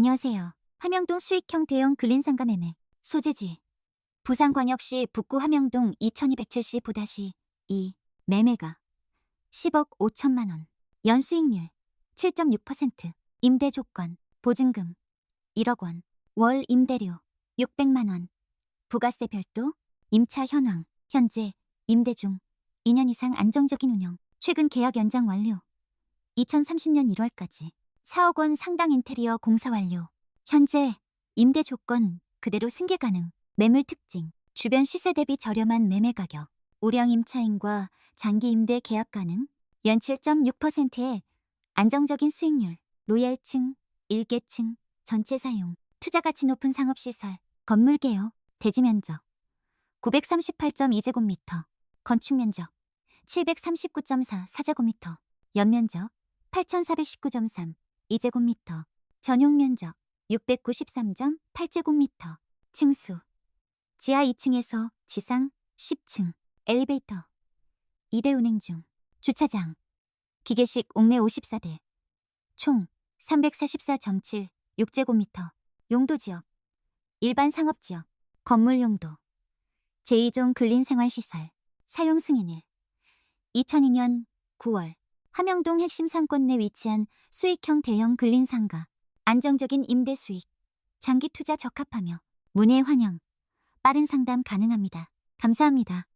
안녕하세요. 함영동 수익형 대형 근린상가 매매. 소재지. 부산광역시 북구 함영동 2270-2 매매가 10억 5천만 원. 연수익률 7.6%. 임대 조건 보증금 1억 원. 월 임대료 600만 원. 부가세 별도 임차 현황 현재 임대 중 2년 이상 안정적인 운영. 최근 계약 연장 완료. 2030년 1월까지 4억 원 상당 인테리어 공사 완료. 현재 임대 조건 그대로 승계 가능. 매물 특징. 주변 시세 대비 저렴한 매매 가격. 우량 임차인과 장기 임대 계약 가능. 연 7.6%의 안정적인 수익률. 로얄층, 일개층, 전체 사용. 투자 가치 높은 상업 시설. 건물 개요. 대지 면적. 938.2제곱미터. 건축 면적. 739.4 4제곱미터. 연면적. 8419.3 2제곱미터. 전용 면적 693.8제곱미터. 층수. 지하 2층에서 지상 10층. 엘리베이터. 2대 운행 중. 주차장. 기계식 옥내 54대. 총 344.7 6제곱미터. 용도 지역. 일반 상업 지역. 건물 용도. 제2종 근린생활시설. 사용 승인 일. 2002년 9월. 함영동 핵심 상권 내 위치한 수익형 대형 근린 상가. 안정적인 임대 수익. 장기 투자 적합하며 문의 환영. 빠른 상담 가능합니다. 감사합니다.